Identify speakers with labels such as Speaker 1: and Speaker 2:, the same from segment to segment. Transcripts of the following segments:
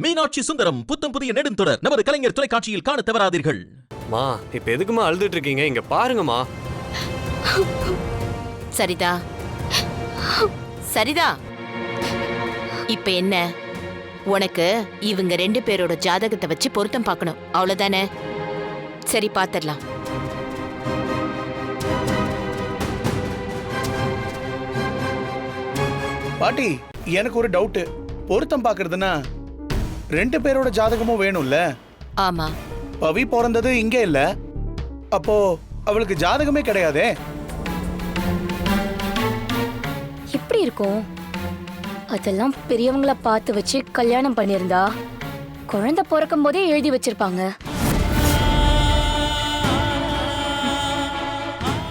Speaker 1: மீனாட்சி சுந்தரம் புத்தம் புதிய நெடுந்தொடர் நமது கலைஞர் தொலைக்காட்சியில் காண தவறாதீர்கள்.
Speaker 2: மா இப்ப எதுக்குமா அழுதுட்டு இருக்கீங்க? இங்க பாருங்கம்மா.
Speaker 3: சரிதா. சரிதா. இப்ப என்ன? உனக்கு இவங்க ரெண்டு பேரோட ஜாதகத்தை வச்சு பொருத்தம் பார்க்கணும். அவ்வளவுதானே? சரி பாத்திரலாம்.
Speaker 4: பாட்டி எனக்கு ஒரு டவுட்டு. பொருத்தம் பார்க்கறதுன்னா ரெண்டு பேரோட ஜாதகமும் வேணும்ல?
Speaker 3: ஆமா.
Speaker 4: பவி பிறந்தது இங்கே இல்ல. அப்போ அவளுக்கு ஜாதகமே கிடையாதே?
Speaker 5: எப்படி இருக்கும்? அதெல்லாம் பெரியவங்கள பார்த்து வச்சு கல்யாணம் பண்ணியிருந்தா குழந்தை பிறக்கும் போதே எழுதி வச்சிருப்பாங்க.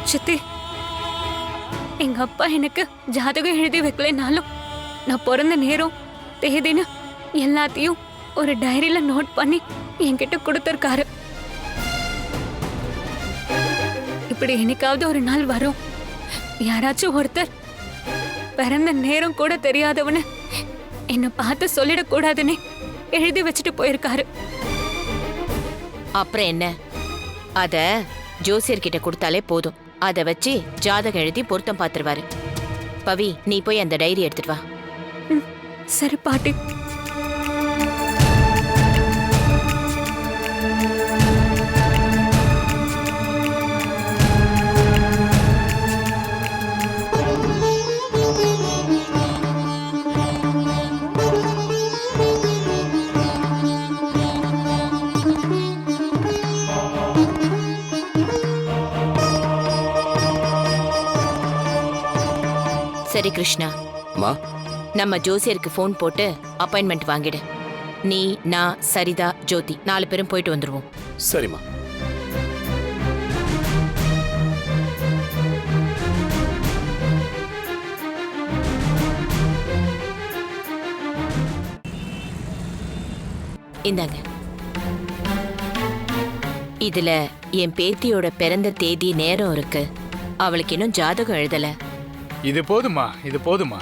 Speaker 6: சித்தி எங்க அப்பா எனக்கு ஜாதகம் எழுதி வைக்கலைனாலும் நான் பிறந்த நேரம் தேதின்னு எல்லாத்தையும் ஒரு டைரியில நோட் பண்ணி என்கிட்ட கொடுத்துருக்காரு. இப்படி என்னைக்காவது ஒரு நாள் வரும். யாராச்சும் ஒருத்தர் பிறந்த நேரம் கூட தெரியாதவனு என்னை பார்த்து சொல்லிடக்கூடாதுன்னு எழுதி வச்சுட்டு போயிருக்காரு.
Speaker 3: அப்புறம் என்ன? அத ஜோசியர்கிட்ட கொடுத்தாலே போதும். அத வச்சு ஜாதகம் எழுதி பொருத்தம் பார்த்துருவாரு பவி நீ போய் அந்த டைரி எடுத்துட்டு வா.
Speaker 6: சரி பாட்டி.
Speaker 3: சரி கிருஷ்ணா.
Speaker 2: மா?
Speaker 3: நம்ம ஜோசியருக்கு ஃபோன் போட்டு அப்பாயின்மெண்ட் வாங்கிடு. நீ நான் சரிதா ஜோதி நாலு பேரும் போயிட்டு வந்துருவோம்.
Speaker 2: சரிம்மா.
Speaker 3: இந்தாங்க. இதுல என் பேத்தியோட பிறந்த தேதி நேரம் இருக்கு. அவளுக்கு இன்னும் ஜாதகம் எழுதல.
Speaker 7: இது போதுமா? இது போதுமா?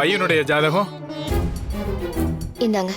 Speaker 7: பையனுடைய ஜாதகம்?
Speaker 5: இந்தாங்க.